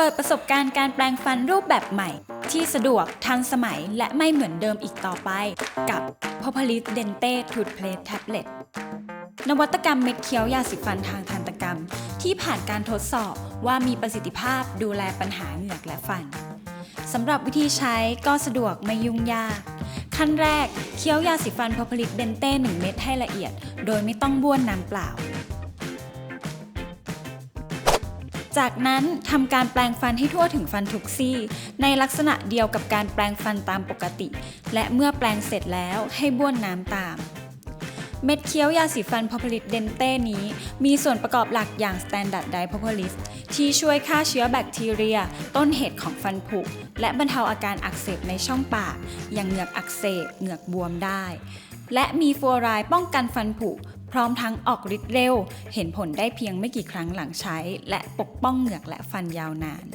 เปิดประสบการณ์การแปลงฟันรูปแบบใหม่ ที่สะดวกทันสมัยและไม่เหมือนเดิมอีกต่อไป กับ p o p u l i s Dente Toothpaste Tablet นวัตกรรมเม็ดเคี้ยวยาสีฟันทางทันตกรรม ที่ผ่านการทดสอบว่ามีประสิทธิภาพดูแลปัญหาเหงือกและฟันสำหรับวิธีใช้ก็สะดวกไม่ยุ่งยาก ขั้นแรกเคี้ยวยาสีฟันพอผลิตเดนเต้1เม็ดให้ละเอียด โดยไม่ต้องบ้วนน้ำเปล่า จากนั้นทำการแปลงฟันให้ทั่วถึงฟันทุกซี่ ในลักษณะเดียวกับการแปลงฟันตามปกติ และเมื่อแปลงเสร็จแล้วให้บ้วนน้ำตาม เม็ดเคี้ยวยาสีฟันพอผลิตเดนเต้นี้ มีส่วนประกอบหลักอย่าง Standard d i p o p o l i s ที่ช่วยฆ่าเชื้อแบคทีเรีย ต้นเหตุของฟันผุ และบรรเทาอาการอักเสบในช่องปาก อย่างเหงือกอักเสบเหงือกบวมได้ และมีฟลูออไรด์ป้องกันฟันผุ พร้อมทั้งออกฤทธิ์เร็ว เห็นผลได้เพียงไม่กี่ครั้งหลังใช้ และปกป้องเหงือกและฟันยาวนาน